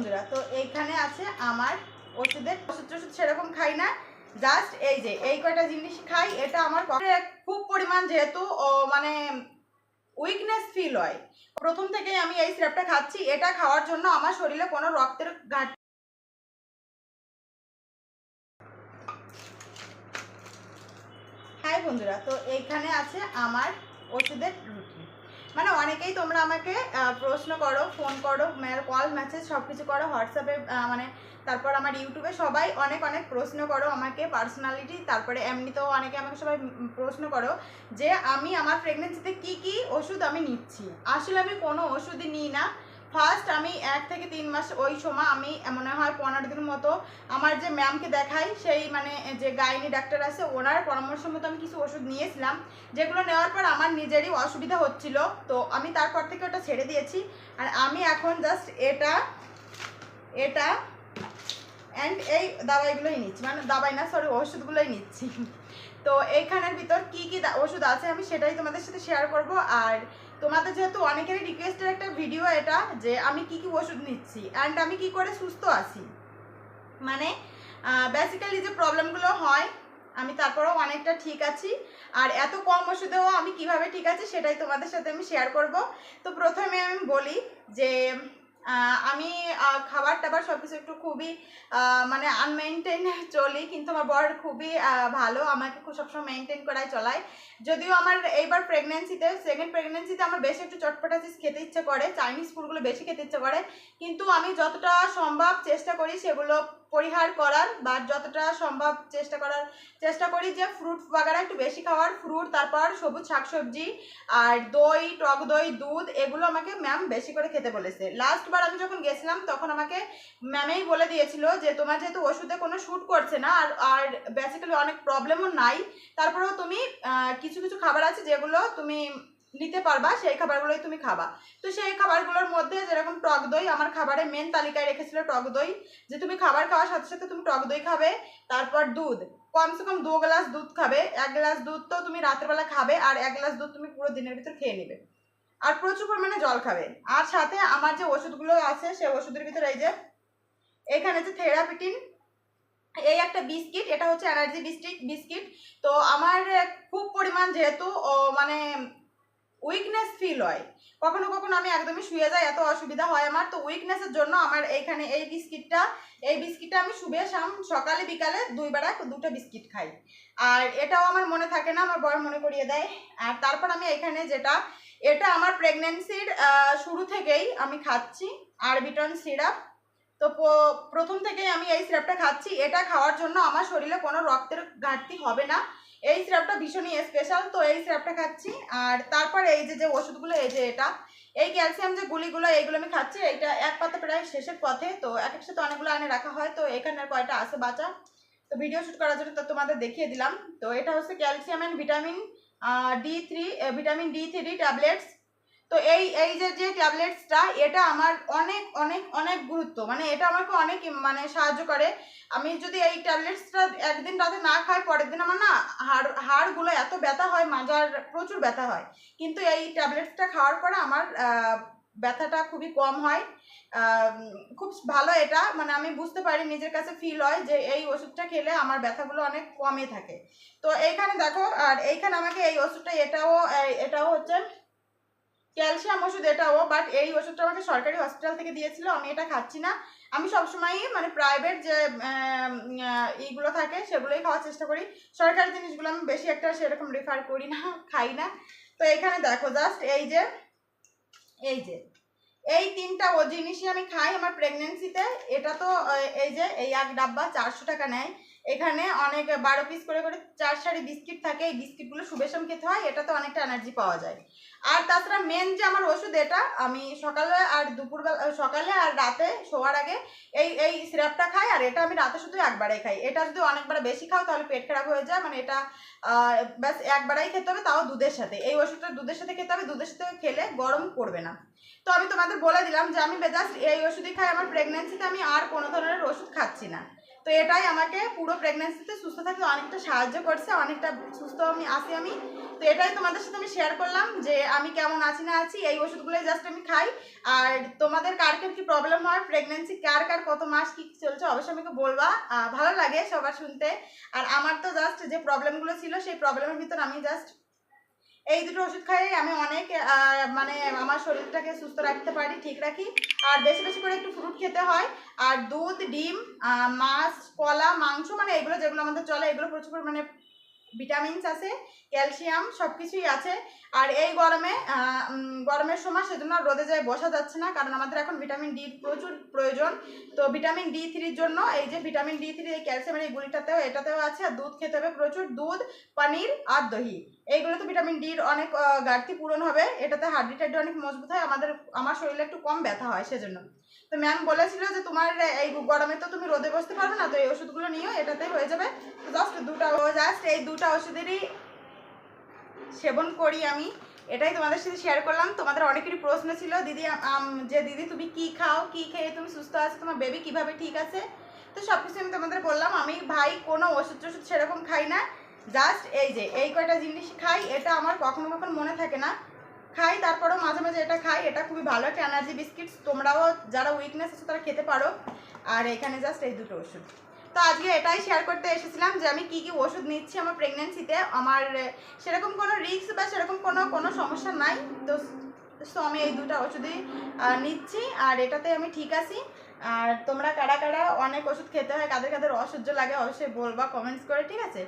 বন্ধুরা, তো এইখানে আছে আমার ওষুধের ওষুধ টষুধ সেরকম খাই না। জাস্ট এই যে, এই কয়টা জিনিস খাই, এটা আমার খুব পরিমাণ যেহেতু মানে উইকনেস ফিল হয়। প্রথম থেকে আমি এই সিরাপটা খাচ্ছি, এটা খাওয়ার জন্য আমার শরীরে কোনো রক্তের ঘাটতি হাই বন্ধুরা, তো এইখানে আছে আমার ওষুধের মানে অনেকেই তোমরা আমাকে প্রশ্ন করো ফোন করো কল মেসেজ সব কিছু করো হোয়াটসঅ্যাপে মানে তারপর আমার ইউটিউবে সবাই অনেক অনেক প্রশ্ন করো আমাকে পার্সোনালিটি তারপরে এমনিতেও অনেকে আমাকে সবাই প্রশ্ন করো যে আমি আমার প্রেগনেন্সিতে কি কি ওষুধ আমি নিচ্ছি। আসলে আমি কোনো ওষুধই নিই না। ফার্স্ট আমি এক থেকে তিন মাস ওই সময় আমি মনে হয় পনেরো দিন মতো আমার যে ম্যামকে দেখাই, সেই মানে যে গাইনি ডাক্তার আছে, ওনার পরামর্শ মতো আমি কিছু ওষুধ নিয়েছিলাম। যেগুলো নেওয়ার পর আমার নিজেরই অসুবিধা হচ্ছিল। তো আমি তারপর থেকে ওটা ছেড়ে দিয়েছি। আর আমি এখন জাস্ট এটা এটা অ্যান্ড এই দাবাইগুলোই নিচ্ছি। মানে দাবাই না সরি ওষুধগুলোই নিচ্ছি। তো এইখানের ভিতর কি কি ওষুধ আছে আমি সেটাই তোমাদের সাথে শেয়ার করব। আর তোমাদের যেহেতু অনেকেরই রিকোয়েস্টের একটা ভিডিও এটা, যে আমি কি কি ওষুধ নিচ্ছি অ্যান্ড আমি কি করে সুস্থ আছি। মানে বেসিক্যালি যে প্রবলেমগুলো হয়, আমি তারপরেও অনেকটা ঠিক আছি, আর এত কম ওষুধেও আমি কীভাবে ঠিক আছি সেটাই তোমাদের সাথে আমি শেয়ার করব। তো প্রথমে আমি বলি যে আমি খাবার টাবার সব কিছু একটু খুবই মানে আনমেনটেন চলি, কিন্তু আমার বর খুবই ভালো, আমাকে খুব সবসময় মেনটেন করাই চলায়। যদিও আমার এইবার প্রেগনেন্সিতে সেকেন্ড প্রেগনেন্সিতে আমার বেশি একটু চটপটা চিজ খেতে ইচ্ছে করে চাইনিজ ফুডগুলো বেশি খেতে ইচ্ছে করে, কিন্তু আমি যতটা সম্ভব চেষ্টা করি সেগুলো পরিহার করার বা যতটা সম্ভব চেষ্টা করার চেষ্টা করি যে ফ্রুট বাগারা একটু বেশি খাওয়ার ফ্রুট তারপর সবুজ শাকসবজি আর দই, টক দই, দুধ, এগুলো আমাকে ম্যাম বেশি করে খেতে বলেছে। লাস্টবার আমি যখন গেছিলাম, তখন আমাকে ম্যামেই বলে দিয়েছিল যে তোমার যেহেতু ওষুধে কোনো শ্যুট করছে না আর আর বেসিক্যালি অনেক প্রবলেমও নাই, তারপরেও তুমি কিছু কিছু খাবার আছে যেগুলো তুমি নিতে পারবা, সেই খাবারগুলোই তুমি খাবা। তো সেই খাবারগুলোর মধ্যে যেরকম টক দই, আমার খাবারে মেন তালিকায় রেখেছিল টক দই, যে তুমি খাবার খাওয়ার সাথে সাথে তুমি টক দই খাবে, তারপর দুধ। কমসে কম দু গ্লাস দুধ খাবে, এক গ্লাস দুধ তো তুমি রাত্রেবেলা খাবে, আর এক গ্লাস দুধ তুমি পুরো দিনের ভিতর খেয়ে নেবে। আর প্রচুর পরিমাণে জল খাবে। আর সাথে আমার যে ওষুধগুলো আছে সেই ওষুধের ভিতরে এই যে, এখানে যে থেরাপিটিন, এই একটা বিস্কিট, এটা হচ্ছে এনার্জি বিস্কিট বিস্কিট। তো আমার খুব পরিমাণ যেহেতু মানে উইকনেস ফিল হয়। কখনো কখনো আমি একদমই শুয়ে যাই, এত অসুবিধা হয় আমার। তো উইকনেসের জন্য আমার এইখানে এই বিস্কিটটা এই বিস্কিটটা আমি শুভে শাম সকালে, বিকালে দুই বেলা দুটো বিস্কিট খাই। আর এটাও আমার মনে থাকে না, আমার বর মনে করিয়ে দেয়। আর তারপর আমি এখানে যেটা, এটা আমার প্রেগনেন্সির শুরু থেকেই আমি খাচ্ছি আরবিটন সিরাপ। তো প্রথম থেকেই আমি এই সিরাপটা খাচ্ছি। এটা খাওয়ার জন্য আমার শরীরে কোনো রক্তের ঘাটতি হবে না। এই সিরাপটা ভীষণই স্পেশাল তো এই সিরাপটা খাচ্ছি। আর তারপর এই যে যে ওষুধগুলো, এই যে এটা, এই ক্যালসিয়াম যে গুলিগুলো, এইগুলো আমি খাচ্ছি এটা এক পাতা প্রায় শেষের পথে, তো এক এক সাথে অনেকগুলো আনে রাখা হয়, তো এখানের কয়টা আছে বাঁচা? তো ভিডিও শ্যুট করার জন্য তো তোমাদের দেখিয়ে দিলাম। তো এটা হচ্ছে calcium and vitamin D three vitamin D three tablets তো এই এই যে যে ট্যাবলেটসটা এটা আমার অনেক অনেক অনেক গুরুত্ব। মানে এটা আমাকে অনেক মানে সাহায্য করে। আমি যদি এই ট্যাবলেটসটা একদিন রাতে না খাই, পরের দিন আমার না হাড়, হাড়গুলো এত ব্যথা হয়, মাজার প্রচুর ব্যথা হয়। কিন্তু এই ট্যাবলেটসটা খাওয়ার পরে আমার ব্যথাটা খুবই কম হয়। খুব ভালো এটা। মানে আমি বুঝতে পারি, নিজের কাছে ফিল হয় যে এই ওষুধটা খেলে আমার ব্যথাগুলো অনেক কমে থাকে। তো এইখানে দেখো, আর এইখানে আমাকে এই ওষুধটা, এটাও এটাও হচ্ছে ক্যালসিয়াম ওষুধ এটাও বাট এই ওষুধটা আমাকে সরকারি হসপিটাল থেকে দিয়েছিল, আমি এটা খাচ্ছি না। আমি সবসময়ই মানে প্রাইভেট যে এইগুলো থাকে, সেগুলোই খাওয়ার চেষ্টা করি। সরকারি জিনিসগুলো আমি বেশি একটা সেরকম রেফার করি না, খাই না। তো এখানে দেখো জাস্ট এই যে এই যে, এই তিনটা ও জিনিসই আমি খাই আমার প্রেগনেন্সিতে এটা তো এই যে, এই এক ডাব্বা চারশো টাকা নেয়। এখানে অনেক বারো পিস করে করে চার সারি বিস্কিট থাকে, এই বিস্কিটগুলো সুবেশম খেতে হয়, এটাতে অনেকটা এনার্জি পাওয়া যায়। আর তাছাড়া মেন যে আমার ওষুধ এটা, আমি সকালে আর দুপুরবেলা, সকালে আর রাতে শোয়ার আগে এই এই সিরাপটা খাই, আর এটা আমি রাতে শুধু একবারে খাই। এটা যদি অনেকবার বেশি খাও, তাহলে পেট খারাপ হয়ে যায় মানে এটা ব্যাস একবারেই খেতে হবে, তাও দুধের সাথে। এই ওষুধটা দুধের সাথে খেতে হবে, দুধের সাথে খেলে গরম করবে না। তো আমি তোমাদের বলে দিলাম যে আমি জাস্ট এই ওষুধই খাই, আমার প্রেগনেন্সিতে আমি আর কোনো ধরনের ওষুধ খাচ্ছি না। তো এটাই আমাকে পুরো প্রেগনেন্সিতে সুস্থ থাকতে অনেকটা সাহায্য করছে, অনেকটা সুস্থ আমি আছি আমি। তো এটাই তোমাদের সাথে আমি শেয়ার করলাম যে আমি কেমন আছি না আছি, এই ওষুধগুলোই জাস্ট আমি খাই। আর তোমাদের কার কার কি প্রবলেম হয় প্রেগনেন্সি কার কার কত মাস কি চলছে অবশ্যই আমাকে বলবা। ভালো লাগে সবার শুনতে। আর আমার তো জাস্ট যে প্রবলেমগুলো ছিল, সেই প্রবলেমের ভিতর আমি জাস্ট এই দুটো ওষুধ খাই আমি অনেক মানে আমার শরীরটাকে সুস্থ রাখতে পারি, ঠিক রাখি। আর বেশি বেশি করে একটু ফ্রুট খেতে হয়। আর দুধ, ডিম মাছ, কলা, মাংস মানে এগুলো যেগুলো আমাদের চলে, এগুলো প্রচুর পরিমাণে ভিটামিনস আছে, ক্যালসিয়াম সব কিছুই আছে। আর এই গরমে গরমের সময় সেজন্য রোদে যায় বসা যাচ্ছে না, কারণ আমাদের এখন ভিটামিন ডি প্রচুর প্রয়োজন। তো ভিটামিন ডি থ্রির জন্য এই যে ভিটামিন ডি থ্রি, এই ক্যালসিয়ামের এই গুলিটাতেও এটাতেও আছে, আর দুধ খেতে হবে প্রচুর, দুধ, পনির আর দহি এইগুলো তো ভিটামিন ডির অনেক ঘাটতি পূরণ হবে, এটাতে হাড্ডি টাড্ডি অনেক মজবুত হয়, আমাদের, আমার শরীরে একটু কম ব্যথা হয় সেজন্য। তো ম্যাম বলেছিল যে তোমার, এই গরমে তো তুমি রোদে বসতে পারবে না, তো এই ওষুধগুলো নিও, এটাতে হয়ে যাবে। জাস্ট দুটা জাস্ট এই দুটা ওষুধেরই সেবন করি আমি। এটাই তোমাদের সাথে শেয়ার করলাম। তোমাদের অনেকেরই প্রশ্ন ছিল, দিদি যে দিদি, তুমি কি খাও? কি খেয়ে তুমি সুস্থ আছো? তোমার বেবি কীভাবে ঠিক আছে? তো সব কিছু আমি তোমাদের বললাম। আমি ভাই কোনো ওষুধ টষুধ সেরকম খাই না। জাস্ট এই যে, এই কয়টা জিনিস খাই, এটা আমার কখনো কখনো মনে থাকে না। খাই, তারপরেও মাঝে মাঝে এটা খাই। এটা খুবই ভালো একটা এনার্জি বিস্কিটস তোমরাও যারা উইকনেস আছে, তারা খেতে পারো। আর এখানে জাস্ট এই দুটো ওষুধ। তো আজকে এটাই শেয়ার করতে এসেছিলাম যে আমি কি কি ওষুধ নিচ্ছি আমার প্রেগনেন্সিতে আমার সেরকম কোনো রিস্ক বা সেরকম কোনো কোনো সমস্যা নাই। তো সো আমি এই দুটো ওষুধই নিচ্ছি। আর এটাতে আমি ঠিক আছি। আর তোমরা কারা কারা অনেক ওষুধ খেতে হয়, কাদের কাদের অসহ্য লাগে অবশ্যই বলবা কমেন্টস করে, ঠিক আছে?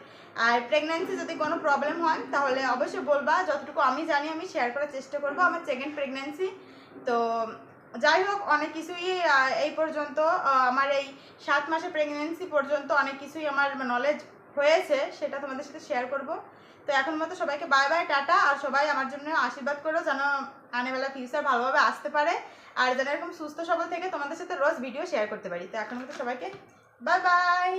আর প্রেগনেন্সি যদি কোনো প্রবলেম হয়, তাহলে অবশ্যই বলবা। যতটুকু আমি জানি, আমি শেয়ার করার চেষ্টা করব আমার সেকেন্ড প্রেগনেন্সি তো যাই হোক, অনেক কিছুই এই পর্যন্ত আমার এই সাত মাসের প্রেগনেন্সি পর্যন্ত অনেক কিছুই আমার নলেজ হয়েছে, সেটা তোমাদের সাথে শেয়ার করব। তো এখন মতো সবাইকে বাই বাই টাটা। আর সবাই আমার জন্য আশীর্বাদ করো যেন আনেবেলা ফিউচার ভালোভাবে আসতে পারে। আর যেন এরকম সুস্থ সবল থেকে তোমাদের সাথে রোজ ভিডিও শেয়ার করতে পারি। তো এখন মতো সবাইকে বাই বাই